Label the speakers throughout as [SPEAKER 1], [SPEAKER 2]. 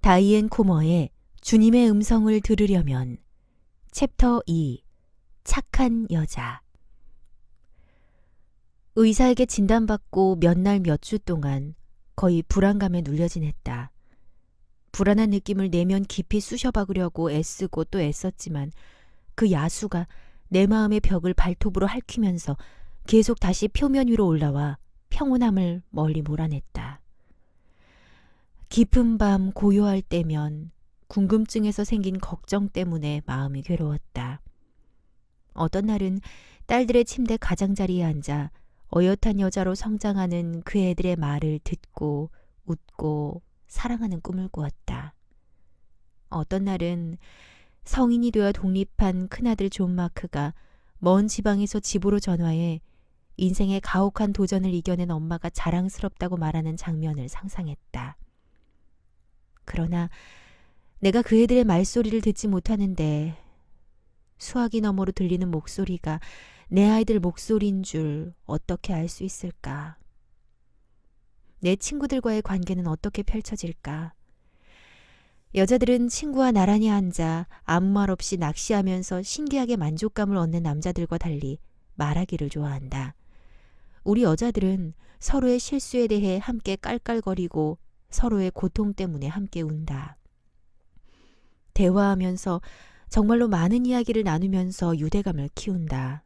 [SPEAKER 1] 다이앤 코머의 주님의 음성을 들으려면 챕터 2 착한 여자 의사에게 진단받고 몇 날 몇 주 동안 거의 불안감에 눌려 지냈다. 불안한 느낌을 내면 깊이 쑤셔박으려고 애쓰고 또 애썼지만 그 야수가 내 마음의 벽을 발톱으로 핥히면서 계속 다시 표면 위로 올라와 평온함을 멀리 몰아냈다. 깊은 밤 고요할 때면 궁금증에서 생긴 걱정 때문에 마음이 괴로웠다. 어떤 날은 딸들의 침대 가장자리에 앉아 어엿한 여자로 성장하는 그 애들의 말을 듣고 웃고 사랑하는 꿈을 꾸었다. 어떤 날은 성인이 되어 독립한 큰아들 존 마크가 먼 지방에서 집으로 전화해 인생의 가혹한 도전을 이겨낸 엄마가 자랑스럽다고 말하는 장면을 상상했다. 그러나 내가 그 애들의 말소리를 듣지 못하는데 수화기 너머로 들리는 목소리가 내 아이들 목소리인 줄 어떻게 알 수 있을까? 내 친구들과의 관계는 어떻게 펼쳐질까? 여자들은 친구와 나란히 앉아 아무 말 없이 낚시하면서 신기하게 만족감을 얻는 남자들과 달리 말하기를 좋아한다. 우리 여자들은 서로의 실수에 대해 함께 깔깔거리고 서로의 고통 때문에 함께 운다. 대화하면서 정말로 많은 이야기를 나누면서 유대감을 키운다.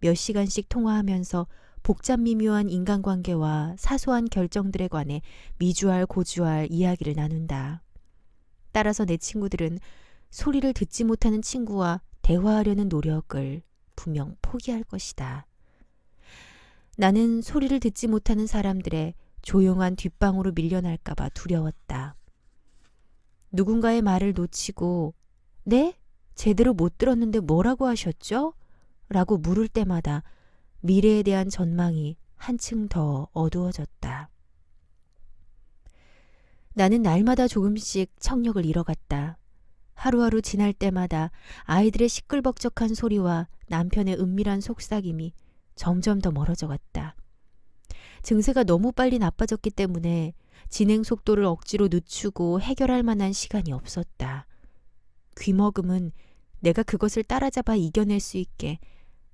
[SPEAKER 1] 몇 시간씩 통화하면서 복잡 미묘한 인간관계와 사소한 결정들에 관해 미주알 고주알 이야기를 나눈다. 따라서 내 친구들은 소리를 듣지 못하는 친구와 대화하려는 노력을 분명 포기할 것이다. 나는 소리를 듣지 못하는 사람들의 조용한 뒷방으로 밀려날까봐 두려웠다. 누군가의 말을 놓치고, 네? 제대로 못 들었는데 뭐라고 하셨죠? 라고 물을 때마다 미래에 대한 전망이 한층 더 어두워졌다. 나는 날마다 조금씩 청력을 잃어갔다. 하루하루 지날 때마다 아이들의 시끌벅적한 소리와 남편의 은밀한 속삭임이 점점 더 멀어져 갔다. 증세가 너무 빨리 나빠졌기 때문에 진행 속도를 억지로 늦추고 해결할 만한 시간이 없었다. 귀머금은 내가 그것을 따라잡아 이겨낼 수 있게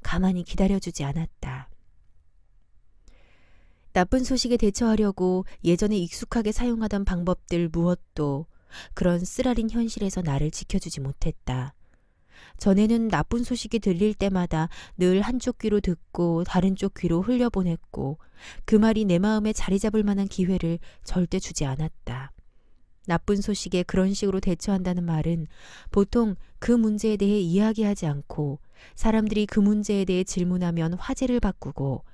[SPEAKER 1] 가만히 기다려주지 않았다. 나쁜 소식에 대처하려고 예전에 익숙하게 사용하던 방법들 무엇도 그런 쓰라린 현실에서 나를 지켜주지 못했다. 전에는 나쁜 소식이 들릴 때마다 늘 한쪽 귀로 듣고 다른 쪽 귀로 흘려보냈고 그 말이 내 마음에 자리 잡을 만한 기회를 절대 주지 않았다. 나쁜 소식에 그런 식으로 대처한다는 말은 보통 그 문제에 대해 이야기하지 않고 사람들이 그 문제에 대해 질문하면 화제를 바꾸고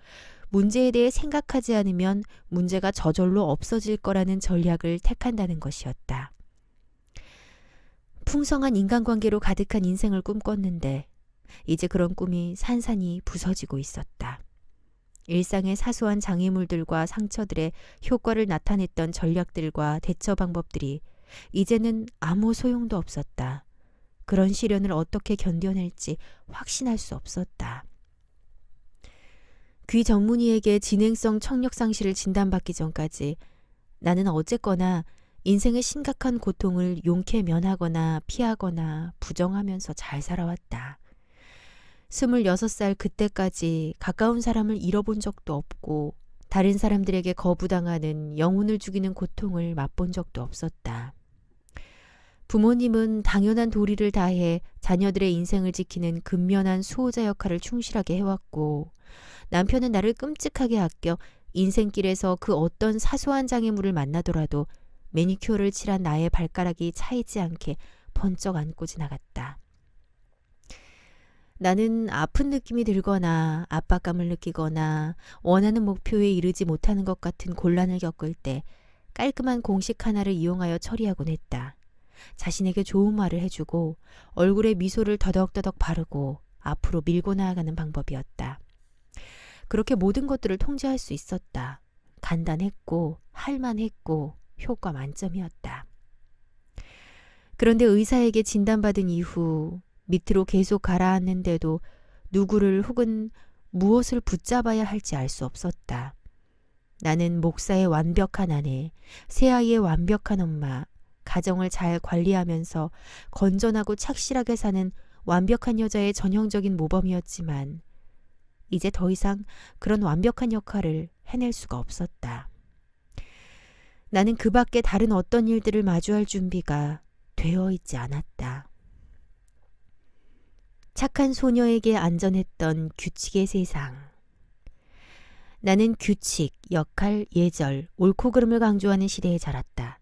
[SPEAKER 1] 문제에 대해 생각하지 않으면 문제가 저절로 없어질 거라는 전략을 택한다는 것이었다. 풍성한 인간관계로 가득한 인생을 꿈꿨는데 이제 그런 꿈이 산산이 부서지고 있었다. 일상의 사소한 장애물들과 상처들의 효과를 나타냈던 전략들과 대처 방법들이 이제는 아무 소용도 없었다. 그런 시련을 어떻게 견뎌낼지 확신할 수 없었다. 귀 전문의에게 진행성 청력 상실을 진단받기 전까지 나는 어쨌거나 인생의 심각한 고통을 용케 면하거나 피하거나 부정하면서 잘 살아왔다. 스물여섯 살 그때까지 가까운 사람을 잃어본 적도 없고 다른 사람들에게 거부당하는 영혼을 죽이는 고통을 맛본 적도 없었다. 부모님은 당연한 도리를 다해 자녀들의 인생을 지키는 근면한 수호자 역할을 충실하게 해왔고 남편은 나를 끔찍하게 아껴 인생길에서 그 어떤 사소한 장애물을 만나더라도 매니큐어를 칠한 나의 발가락이 차이지 않게 번쩍 안고 지나갔다. 나는 아픈 느낌이 들거나 압박감을 느끼거나 원하는 목표에 이르지 못하는 것 같은 곤란을 겪을 때 깔끔한 공식 하나를 이용하여 처리하곤 했다. 자신에게 좋은 말을 해주고 얼굴에 미소를 더덕더덕 바르고 앞으로 밀고 나아가는 방법이었다. 그렇게 모든 것들을 통제할 수 있었다. 간단했고 할만했고 효과 만점이었다. 그런데 의사에게 진단받은 이후 밑으로 계속 가라앉는데도 누구를 혹은 무엇을 붙잡아야 할지 알 수 없었다. 나는 목사의 완벽한 아내, 새아이의 완벽한 엄마, 가정을 잘 관리하면서 건전하고 착실하게 사는 완벽한 여자의 전형적인 모범이었지만 이제 더 이상 그런 완벽한 역할을 해낼 수가 없었다. 나는 그 밖에 다른 어떤 일들을 마주할 준비가 되어 있지 않았다. 착한 소녀에게 안전했던 규칙의 세상. 나는 규칙, 역할, 예절, 옳고 그름을 강조하는 시대에 자랐다.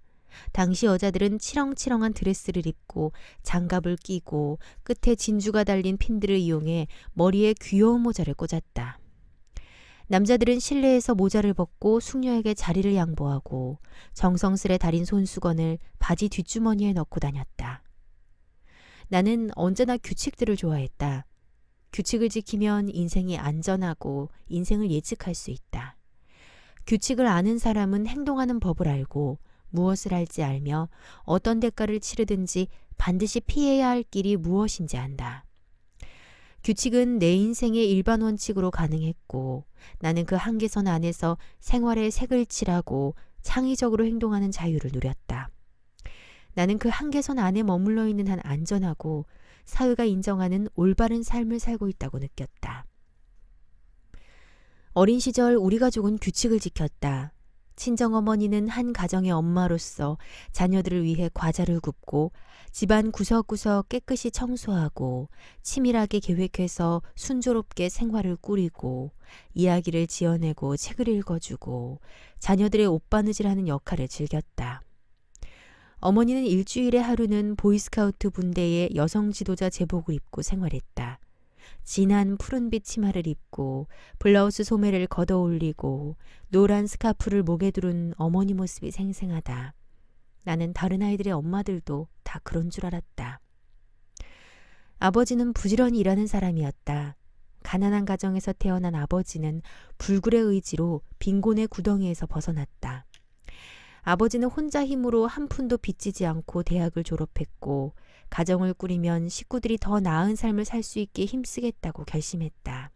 [SPEAKER 1] 당시 여자들은 치렁치렁한 드레스를 입고 장갑을 끼고 끝에 진주가 달린 핀들을 이용해 머리에 귀여운 모자를 꽂았다. 남자들은 실내에서 모자를 벗고 숙녀에게 자리를 양보하고 정성스레 달인 손수건을 바지 뒷주머니에 넣고 다녔다. 나는 언제나 규칙들을 좋아했다. 규칙을 지키면 인생이 안전하고 인생을 예측할 수 있다. 규칙을 아는 사람은 행동하는 법을 알고 무엇을 할지 알며 어떤 대가를 치르든지 반드시 피해야 할 길이 무엇인지 안다. 규칙은 내 인생의 일반 원칙으로 가능했고 나는 그 한계선 안에서 생활에 색을 칠하고 창의적으로 행동하는 자유를 누렸다. 나는 그 한계선 안에 머물러 있는 한 안전하고 사회가 인정하는 올바른 삶을 살고 있다고 느꼈다. 어린 시절 우리 가족은 규칙을 지켰다. 친정어머니는 한 가정의 엄마로서 자녀들을 위해 과자를 굽고 집안 구석구석 깨끗이 청소하고 치밀하게 계획해서 순조롭게 생활을 꾸리고 이야기를 지어내고 책을 읽어주고 자녀들의 옷바느질하는 역할을 즐겼다. 어머니는 일주일에 하루는 보이스카우트 분대의 여성 지도자 제복을 입고 생활했다. 진한 푸른빛 치마를 입고 블라우스 소매를 걷어 올리고 노란 스카프를 목에 두른 어머니 모습이 생생하다. 나는 다른 아이들의 엄마들도 다 그런 줄 알았다. 아버지는 부지런히 일하는 사람이었다. 가난한 가정에서 태어난 아버지는 불굴의 의지로 빈곤의 구덩이에서 벗어났다. 아버지는 혼자 힘으로 한 푼도 빚지지 않고 대학을 졸업했고 가정을 꾸리면 식구들이 더 나은 삶을 살 수 있게 힘쓰겠다고 결심했다.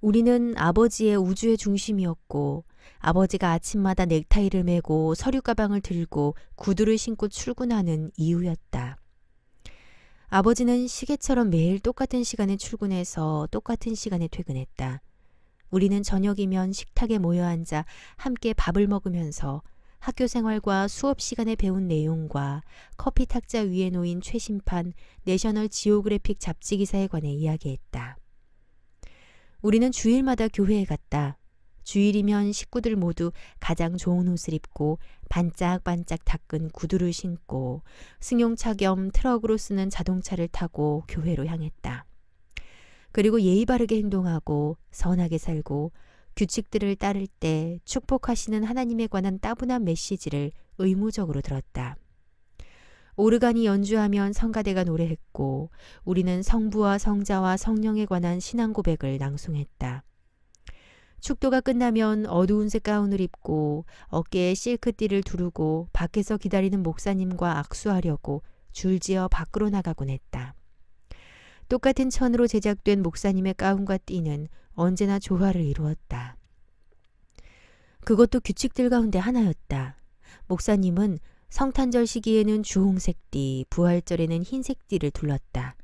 [SPEAKER 1] 우리는 아버지의 우주의 중심이었고 아버지가 아침마다 넥타이를 메고 서류 가방을 들고 구두를 신고 출근하는 이유였다. 아버지는 시계처럼 매일 똑같은 시간에 출근해서 똑같은 시간에 퇴근했다. 우리는 저녁이면 식탁에 모여 앉아 함께 밥을 먹으면서 학교 생활과 수업 시간에 배운 내용과 커피 탁자 위에 놓인 최신판 내셔널 지오그래픽 잡지 기사에 관해 이야기했다. 우리는 주일마다 교회에 갔다. 주일이면 식구들 모두 가장 좋은 옷을 입고 반짝반짝 닦은 구두를 신고 승용차 겸 트럭으로 쓰는 자동차를 타고 교회로 향했다. 그리고 예의 바르게 행동하고 선하게 살고 규칙들을 따를 때 축복하시는 하나님에 관한 따분한 메시지를 의무적으로 들었다. 오르간이 연주하면 성가대가 노래했고 우리는 성부와 성자와 성령에 관한 신앙 고백을 낭송했다. 축도가 끝나면 어두운 색 가운을 입고 어깨에 실크띠를 두르고 밖에서 기다리는 목사님과 악수하려고 줄지어 밖으로 나가곤 했다. 똑같은 천으로 제작된 목사님의 가운과 띠는 언제나 조화를 이루었다. 그것도 규칙들 가운데 하나였다. 목사님은 성탄절 시기에는 주홍색 띠, 부활절에는 흰색 띠를 둘렀다.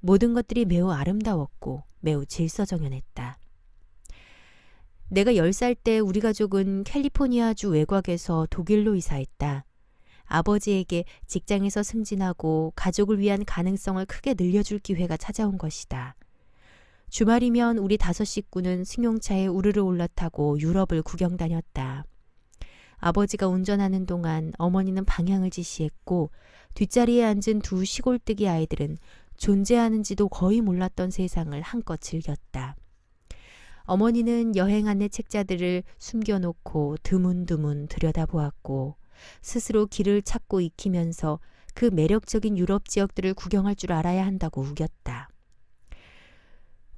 [SPEAKER 1] 모든 것들이 매우 아름다웠고 매우 질서정연했다. 내가 10살 때 우리 가족은 캘리포니아주 외곽에서 독일로 이사했다. 아버지에게 직장에서 승진하고 가족을 위한 가능성을 크게 늘려줄 기회가 찾아온 것이다. 주말이면 우리 다섯 식구는 승용차에 우르르 올라타고 유럽을 구경 다녔다. 아버지가 운전하는 동안 어머니는 방향을 지시했고 뒷자리에 앉은 두 시골뜨기 아이들은 존재하는지도 거의 몰랐던 세상을 한껏 즐겼다. 어머니는 여행 안내 책자들을 숨겨놓고 드문드문 들여다보았고 스스로 길을 찾고 익히면서 그 매력적인 유럽 지역들을 구경할 줄 알아야 한다고 우겼다.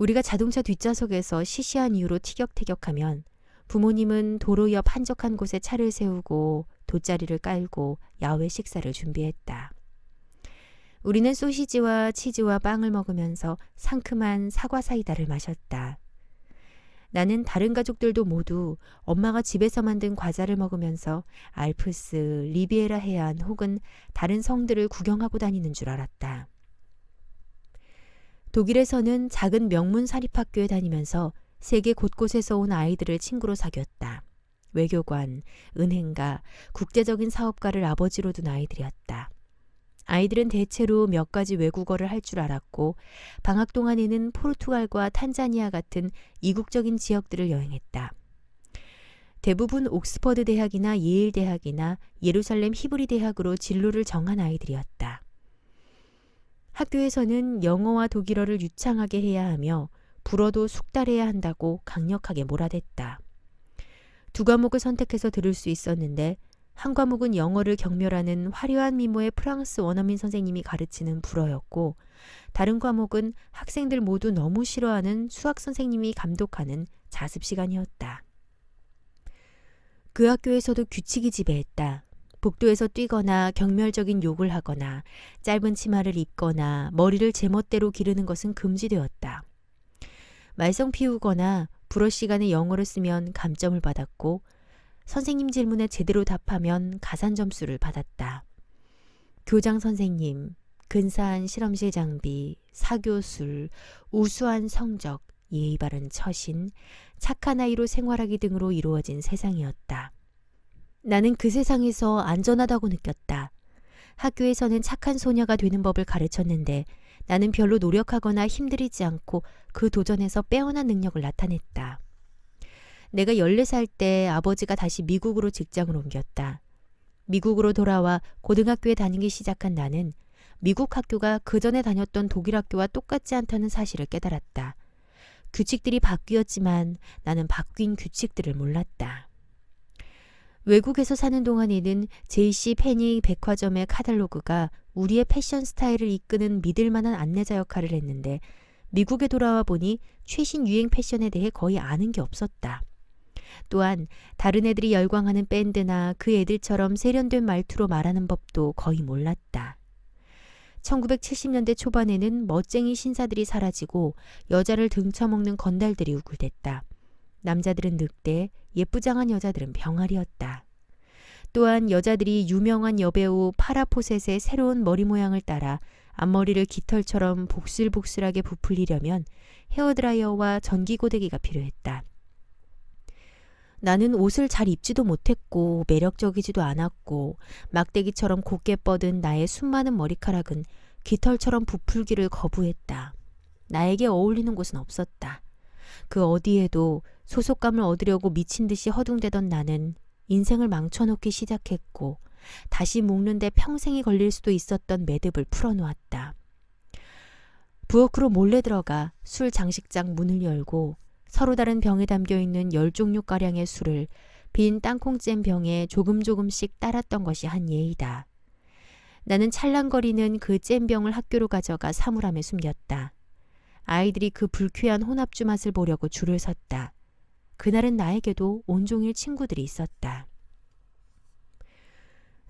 [SPEAKER 1] 우리가 자동차 뒷좌석에서 시시한 이유로 티격태격하면 부모님은 도로 옆 한적한 곳에 차를 세우고 돗자리를 깔고 야외 식사를 준비했다. 우리는 소시지와 치즈와 빵을 먹으면서 상큼한 사과 사이다를 마셨다. 나는 다른 가족들도 모두 엄마가 집에서 만든 과자를 먹으면서 알프스, 리비에라 해안 혹은 다른 성들을 구경하고 다니는 줄 알았다. 독일에서는 작은 명문 사립학교에 다니면서 세계 곳곳에서 온 아이들을 친구로 사귀었다. 외교관, 은행가, 국제적인 사업가를 아버지로 둔 아이들이었다. 아이들은 대체로 몇 가지 외국어를 할 줄 알았고 방학 동안에는 포르투갈과 탄자니아 같은 이국적인 지역들을 여행했다. 대부분 옥스퍼드 대학이나 예일 대학이나 예루살렘 히브리 대학으로 진로를 정한 아이들이었다. 학교에서는 영어와 독일어를 유창하게 해야 하며 불어도 숙달해야 한다고 강력하게 몰아댔다. 두 과목을 선택해서 들을 수 있었는데 한 과목은 영어를 경멸하는 화려한 미모의 프랑스 원어민 선생님이 가르치는 불어였고 다른 과목은 학생들 모두 너무 싫어하는 수학 선생님이 감독하는 자습 시간이었다. 그 학교에서도 규칙이 지배했다. 복도에서 뛰거나 경멸적인 욕을 하거나 짧은 치마를 입거나 머리를 제멋대로 기르는 것은 금지되었다. 말썽 피우거나 불어 시간에 영어를 쓰면 감점을 받았고 선생님 질문에 제대로 답하면 가산 점수를 받았다. 교장 선생님, 근사한 실험실 장비, 사교술, 우수한 성적, 예의 바른 처신, 착한 아이로 생활하기 등으로 이루어진 세상이었다. 나는 그 세상에서 안전하다고 느꼈다. 학교에서는 착한 소녀가 되는 법을 가르쳤는데 나는 별로 노력하거나 힘들이지 않고 그 도전에서 빼어난 능력을 나타냈다. 내가 14살 때 아버지가 다시 미국으로 직장을 옮겼다. 미국으로 돌아와 고등학교에 다니기 시작한 나는 미국 학교가 그 전에 다녔던 독일 학교와 똑같지 않다는 사실을 깨달았다. 규칙들이 바뀌었지만 나는 바뀐 규칙들을 몰랐다. 외국에서 사는 동안에는 JC 페니 백화점의 카탈로그가 우리의 패션 스타일을 이끄는 믿을 만한 안내자 역할을 했는데 미국에 돌아와 보니 최신 유행 패션에 대해 거의 아는 게 없었다. 또한 다른 애들이 열광하는 밴드나 그 애들처럼 세련된 말투로 말하는 법도 거의 몰랐다. 1970년대 초반에는 멋쟁이 신사들이 사라지고 여자를 등쳐먹는 건달들이 우글댔다. 남자들은 늑대, 예쁘장한 여자들은 병아리였다. 또한 여자들이 유명한 여배우 파라포셋의 새로운 머리 모양을 따라 앞머리를 깃털처럼 복슬복슬하게 부풀리려면 헤어드라이어와 전기고데기가 필요했다. 나는 옷을 잘 입지도 못했고 매력적이지도 않았고 막대기처럼 곱게 뻗은 나의 수많은 머리카락은 깃털처럼 부풀기를 거부했다. 나에게 어울리는 곳은 없었다. 그 어디에도 소속감을 얻으려고 미친 듯이 허둥대던 나는 인생을 망쳐놓기 시작했고 다시 묶는데 평생이 걸릴 수도 있었던 매듭을 풀어놓았다. 부엌으로 몰래 들어가 술 장식장 문을 열고 서로 다른 병에 담겨 있는 열 종류가량의 술을 빈 땅콩잼 병에 조금 조금씩 따랐던 것이 한 예이다. 나는 찰랑거리는 그 잼병을 학교로 가져가 사물함에 숨겼다. 아이들이 그 불쾌한 혼합주 맛을 보려고 줄을 섰다. 그날은 나에게도 온종일 친구들이 있었다.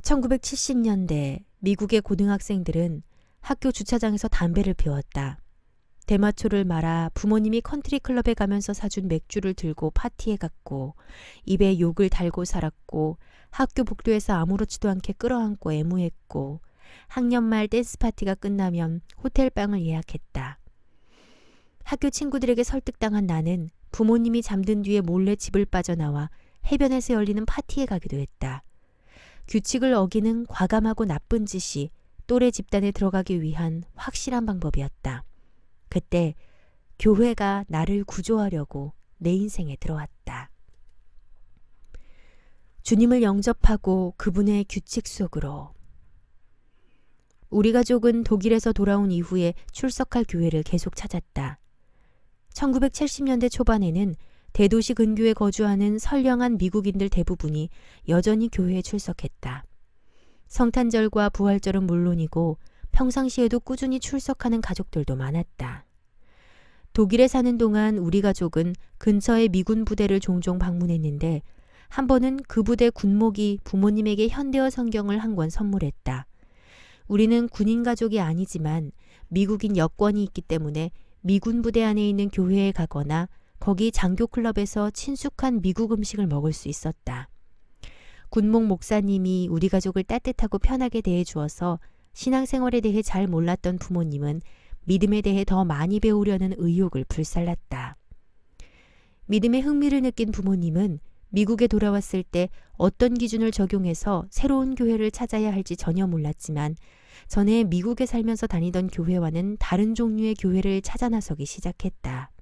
[SPEAKER 1] 1970년대 미국의 고등학생들은 학교 주차장에서 담배를 피웠다. 대마초를 말아 부모님이 컨트리 클럽에 가면서 사준 맥주를 들고 파티에 갔고 입에 욕을 달고 살았고 학교 복도에서 아무렇지도 않게 끌어안고 애무했고 학년 말 댄스 파티가 끝나면 호텔방을 예약했다. 학교 친구들에게 설득당한 나는 부모님이 잠든 뒤에 몰래 집을 빠져나와 해변에서 열리는 파티에 가기도 했다. 규칙을 어기는 과감하고 나쁜 짓이 또래 집단에 들어가기 위한 확실한 방법이었다. 그때 교회가 나를 구조하려고 내 인생에 들어왔다. 주님을 영접하고 그분의 규칙 속으로 우리 가족은 독일에서 돌아온 이후에 출석할 교회를 계속 찾았다. 1970년대 초반에는 대도시 근교에 거주하는 선량한 미국인들 대부분이 여전히 교회에 출석했다. 성탄절과 부활절은 물론이고 평상시에도 꾸준히 출석하는 가족들도 많았다. 독일에 사는 동안 우리 가족은 근처의 미군 부대를 종종 방문했는데 한 번은 그 부대 군목이 부모님에게 현대어 성경을 한 권 선물했다. 우리는 군인 가족이 아니지만 미국인 여권이 있기 때문에 미군 부대 안에 있는 교회에 가거나 거기 장교 클럽에서 친숙한 미국 음식을 먹을 수 있었다. 군목 목사님이 우리 가족을 따뜻하고 편하게 대해 주어서 신앙생활에 대해 잘 몰랐던 부모님은 믿음에 대해 더 많이 배우려는 의욕을 불살랐다. 믿음에 흥미를 느낀 부모님은 미국에 돌아왔을 때 어떤 기준을 적용해서 새로운 교회를 찾아야 할지 전혀 몰랐지만 전에 미국에 살면서 다니던 교회와는 다른 종류의 교회를 찾아 나서기 시작했다.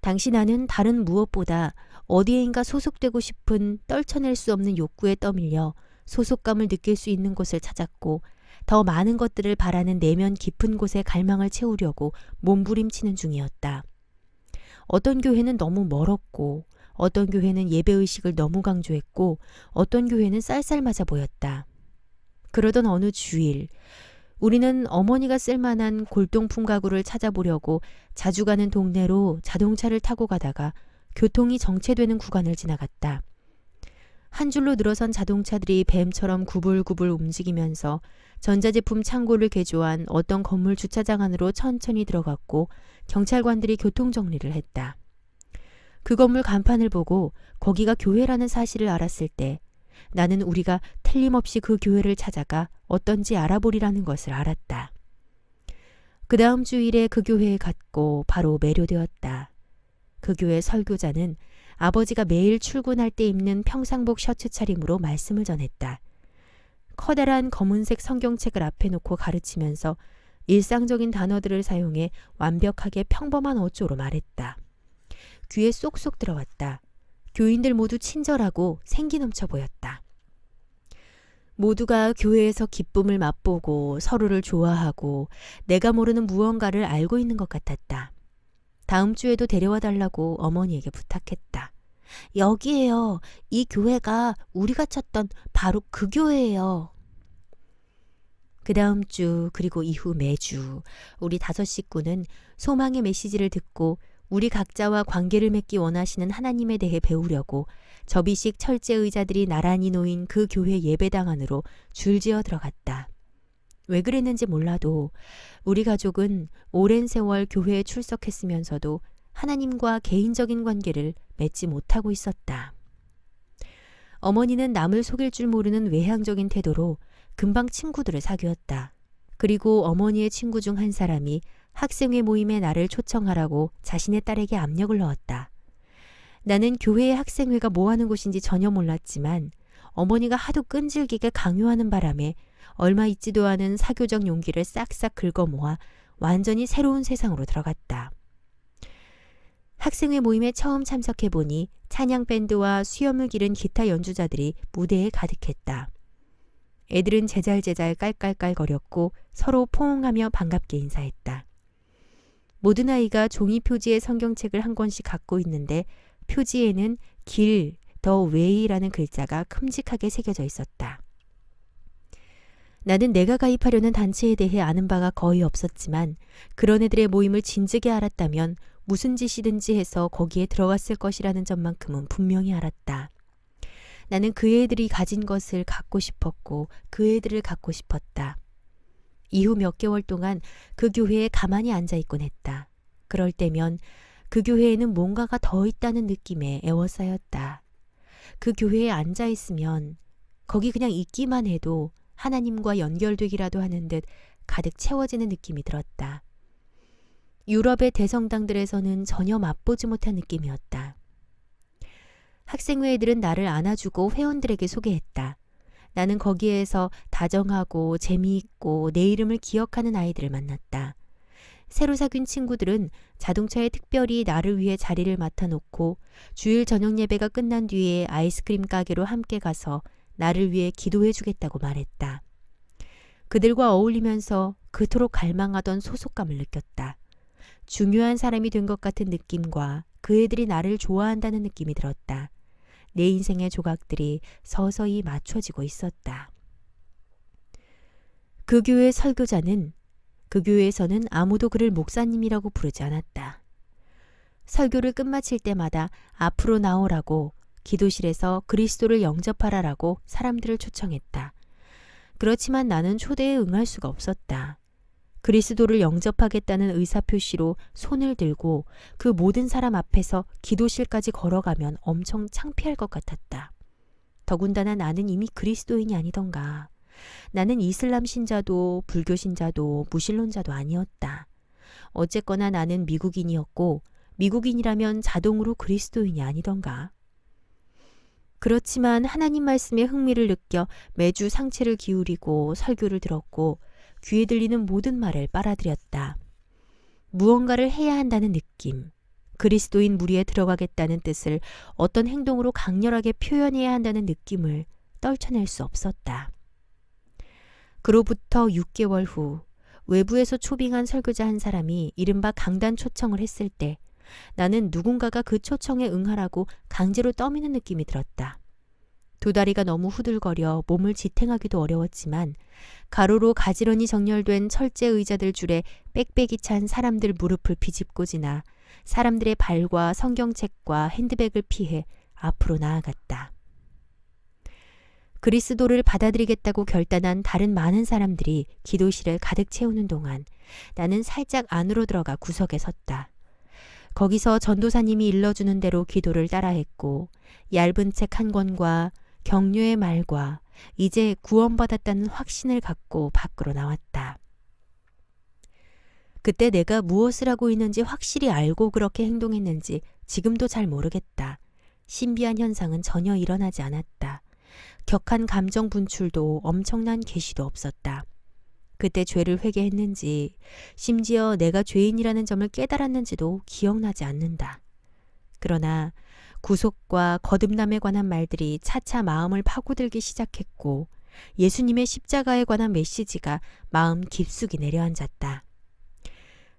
[SPEAKER 1] 당시 나는 다른 무엇보다 어디에인가 소속되고 싶은 떨쳐낼 수 없는 욕구에 떠밀려 소속감을 느낄 수 있는 곳을 찾았고 더 많은 것들을 바라는 내면 깊은 곳에 갈망을 채우려고 몸부림치는 중이었다. 어떤 교회는 너무 멀었고 어떤 교회는 예배의식을 너무 강조했고 어떤 교회는 쌀쌀맞아 보였다. 그러던 어느 주일 우리는 어머니가 쓸만한 골동품 가구를 찾아보려고 자주 가는 동네로 자동차를 타고 가다가 교통이 정체되는 구간을 지나갔다. 한 줄로 늘어선 자동차들이 뱀처럼 구불구불 움직이면서 전자제품 창고를 개조한 어떤 건물 주차장 안으로 천천히 들어갔고 경찰관들이 교통정리를 했다. 그 건물 간판을 보고 거기가 교회라는 사실을 알았을 때 나는 우리가 틀림없이 그 교회를 찾아가 어떤지 알아보리라는 것을 알았다. 그 다음 주일에 그 교회에 갔고 바로 매료되었다. 그 교회 설교자는 아버지가 매일 출근할 때 입는 평상복 셔츠 차림으로 말씀을 전했다. 커다란 검은색 성경책을 앞에 놓고 가르치면서 일상적인 단어들을 사용해 완벽하게 평범한 어조로 말했다. 귀에 쏙쏙 들어왔다. 교인들 모두 친절하고 생기 넘쳐 보였다. 모두가 교회에서 기쁨을 맛보고 서로를 좋아하고 내가 모르는 무언가를 알고 있는 것 같았다. 다음 주에도 데려와 달라고 어머니에게 부탁했다. 여기에요. 이 교회가 우리가 찾던 바로 그 교회예요. 그 다음 주 그리고 이후 매주 우리 다섯 식구는 소망의 메시지를 듣고 우리 각자와 관계를 맺기 원하시는 하나님에 대해 배우려고 접이식 철제 의자들이 나란히 놓인 그 교회 예배당 안으로 줄지어 들어갔다. 왜 그랬는지 몰라도 우리 가족은 오랜 세월 교회에 출석했으면서도 하나님과 개인적인 관계를 맺지 못하고 있었다. 어머니는 남을 속일 줄 모르는 외향적인 태도로 금방 친구들을 사귀었다. 그리고 어머니의 친구 중 한 사람이 학생회 모임에 나를 초청하라고 자신의 딸에게 압력을 넣었다. 나는 교회의 학생회가 뭐 하는 곳인지 전혀 몰랐지만 어머니가 하도 끈질기게 강요하는 바람에 얼마 있지도 않은 사교적 용기를 싹싹 긁어 모아 완전히 새로운 세상으로 들어갔다. 학생회 모임에 처음 참석해 보니 찬양 밴드와 수염을 기른 기타 연주자들이 무대에 가득했다. 애들은 제잘제잘 깔깔깔거렸고 서로 포옹하며 반갑게 인사했다. 모든 아이가 종이 표지의 성경책을 한 권씩 갖고 있는데 표지에는 길, 더 웨이라는 글자가 큼직하게 새겨져 있었다. 나는 내가 가입하려는 단체에 대해 아는 바가 거의 없었지만 그런 애들의 모임을 진즉에 알았다면 무슨 짓이든지 해서 거기에 들어갔을 것이라는 점만큼은 분명히 알았다. 나는 그 애들이 가진 것을 갖고 싶었고 그 애들을 갖고 싶었다. 이후 몇 개월 동안 그 교회에 가만히 앉아 있곤 했다. 그럴 때면 그 교회에는 뭔가가 더 있다는 느낌에 애워싸였다. 그 교회에 앉아 있으면 거기 그냥 있기만 해도 하나님과 연결되기라도 하는 듯 가득 채워지는 느낌이 들었다. 유럽의 대성당들에서는 전혀 맛보지 못한 느낌이었다. 학생회 애들은 나를 안아주고 회원들에게 소개했다. 나는 거기에서 다정하고 재미있고 내 이름을 기억하는 아이들을 만났다. 새로 사귄 친구들은 자동차에 특별히 나를 위해 자리를 맡아놓고 주일 저녁 예배가 끝난 뒤에 아이스크림 가게로 함께 가서 나를 위해 기도해 주겠다고 말했다. 그들과 어울리면서 그토록 갈망하던 소속감을 느꼈다. 중요한 사람이 된 것 같은 느낌과 그 애들이 나를 좋아한다는 느낌이 들었다. 내 인생의 조각들이 서서히 맞춰지고 있었다. 그 교회 설교자는 그 교회에서는 아무도 그를 목사님이라고 부르지 않았다. 설교를 끝마칠 때마다 앞으로 나오라고 기도실에서 그리스도를 영접하라라고 사람들을 초청했다. 그렇지만 나는 초대에 응할 수가 없었다. 그리스도를 영접하겠다는 의사표시로 손을 들고 그 모든 사람 앞에서 기도실까지 걸어가면 엄청 창피할 것 같았다. 더군다나 나는 이미 그리스도인이 아니던가. 나는 이슬람 신자도 불교 신자도 무신론자도 아니었다. 어쨌거나 나는 미국인이었고 미국인이라면 자동으로 그리스도인이 아니던가. 그렇지만 하나님 말씀에 흥미를 느껴 매주 상체를 기울이고 설교를 들었고 귀에 들리는 모든 말을 빨아들였다. 무언가를 해야 한다는 느낌, 그리스도인 무리에 들어가겠다는 뜻을 어떤 행동으로 강렬하게 표현해야 한다는 느낌을 떨쳐낼 수 없었다. 그로부터 6개월 후 외부에서 초빙한 설교자 한 사람이 이른바 강단 초청을 했을 때 나는 누군가가 그 초청에 응하라고 강제로 떠미는 느낌이 들었다. 두 다리가 너무 후들거려 몸을 지탱하기도 어려웠지만 가로로 가지런히 정렬된 철제 의자들 줄에 빽빽이 찬 사람들 무릎을 비집고 지나 사람들의 발과 성경책과 핸드백을 피해 앞으로 나아갔다. 그리스도를 받아들이겠다고 결단한 다른 많은 사람들이 기도실을 가득 채우는 동안 나는 살짝 안으로 들어가 구석에 섰다. 거기서 전도사님이 일러주는 대로 기도를 따라했고 얇은 책 한 권과 격려의 말과 이제 구원받았다는 확신을 갖고 밖으로 나왔다. 그때 내가 무엇을 하고 있는지 확실히 알고 그렇게 행동했는지 지금도 잘 모르겠다. 신비한 현상은 전혀 일어나지 않았다. 격한 감정 분출도 엄청난 계시도 없었다. 그때 죄를 회개했는지 심지어 내가 죄인이라는 점을 깨달았는지도 기억나지 않는다. 그러나 구속과 거듭남에 관한 말들이 차차 마음을 파고들기 시작했고 예수님의 십자가에 관한 메시지가 마음 깊숙이 내려앉았다.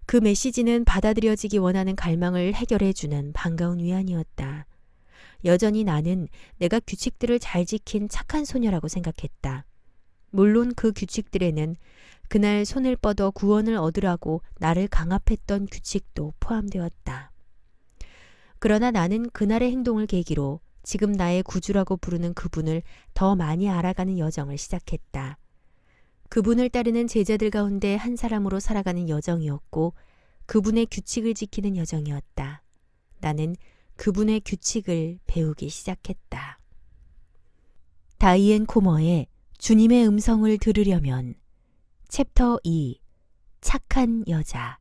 [SPEAKER 1] 그 메시지는 받아들여지기 원하는 갈망을 해결해주는 반가운 위안이었다. 여전히 나는 내가 규칙들을 잘 지킨 착한 소녀라고 생각했다. 물론 그 규칙들에는 그날 손을 뻗어 구원을 얻으라고 나를 강압했던 규칙도 포함되었다. 그러나 나는 그날의 행동을 계기로 지금 나의 구주라고 부르는 그분을 더 많이 알아가는 여정을 시작했다. 그분을 따르는 제자들 가운데 한 사람으로 살아가는 여정이었고 그분의 규칙을 지키는 여정이었다. 나는 그분의 규칙을 배우기 시작했다. 다이앤 코머의 주님의 음성을 들으려면 챕터 2 착한 여자